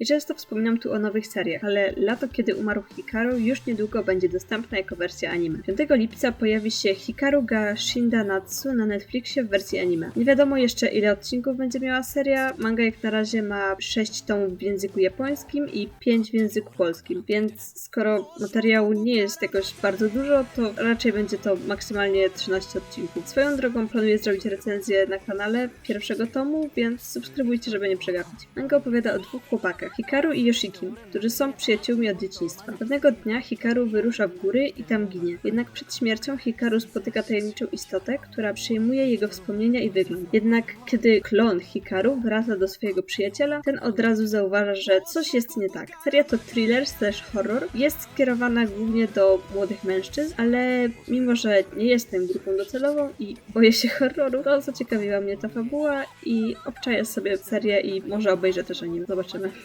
I często wspominam tu o nowych seriach, ale lato, kiedy umarł Hikaru, już niedługo będzie dostępna jako wersja anime. 5 lipca pojawi się Hikaru ga Shinda Natsu na Netflixie w wersji anime. Nie wiadomo jeszcze ile odcinków będzie miała seria, manga jak na razie ma 6 tomów w języku japońskim i 5 w języku polskim, więc skoro materiału nie jest jakoś bardzo dużo, to raczej będzie to maksymalnie 13 odcinków. Swoją drogą planuję zrobić recenzję na kanale pierwszego tomu, więc subskrybujcie, żeby nie przegapić. Manga opowiada o dwóch chłopakach, Hikaru i Yoshikim, którzy są przyjaciółmi od dzieciństwa. Pewnego dnia Hikaru wyrusza w góry i tam ginie. Jednak przed śmiercią Hikaru spotyka tajemniczą istotę, która przyjmuje jego wspomnienia i wygląd. Jednak kiedy klon Hikaru wraca do swojego przyjaciela, ten od razu zauważa, że coś jest nie tak. Seria to thriller slash horror. Jest skierowana głównie do młodych mężczyzn, ale mimo, że nie jestem grupą docelową i boję się horroru, to zaciekawiła mnie ta fabuła i obczaję sobie serię i może obejrzę też anime. Zobaczymy.